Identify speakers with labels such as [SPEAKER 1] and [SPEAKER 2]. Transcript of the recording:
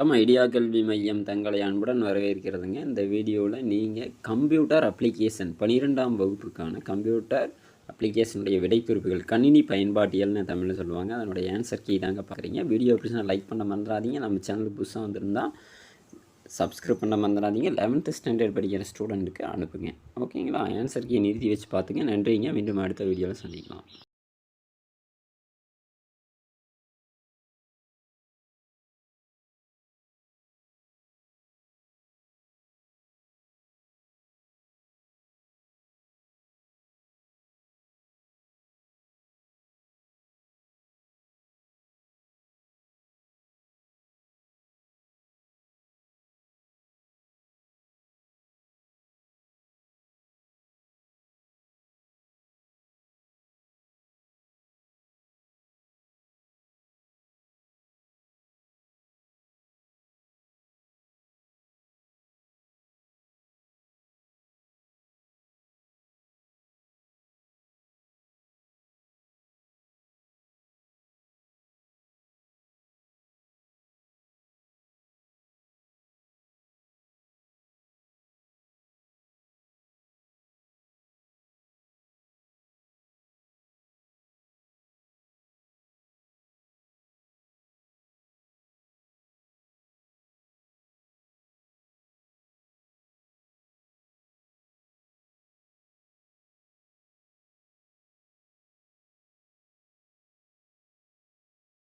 [SPEAKER 1] நம்ம ஐடியா கல்வி மையம் தங்களை அன்புடன் வரவேற்கிறதுங்க. இந்த வீடியோவில் நீங்கள் கம்ப்யூட்டர் அப்ளிகேஷன் பன்னிரெண்டாம் வகுப்புக்கான கம்ப்யூட்டர் அப்ளிகேஷனுடைய விடைக்குறிப்புகள் கணினி பயன்பாட்டியல்னு தமிழில் சொல்லுவாங்க. அதனுடைய ஆன்சர் கீ தாங்க பார்க்குறீங்க வீடியோ பிடிச்சா லைக் பண்ண மறந்துடாதீங்க நம்ம சேனல் புதுசாக வந்திருந்தால் சப்ஸ்கிரைப் பண்ண மறந்துடாதீங்க லெவன்த்து ஸ்டாண்டர்ட் படிக்கிற ஸ்டூடெண்ட்டுக்கு அனுப்புங்க. ஓகேங்களா ஆன்சர் கீ நிறுத்தி வச்சு பார்த்துங்க. நன்றிங்க. மீண்டும் அடுத்த வீடியோவில் சந்திக்கலாம்.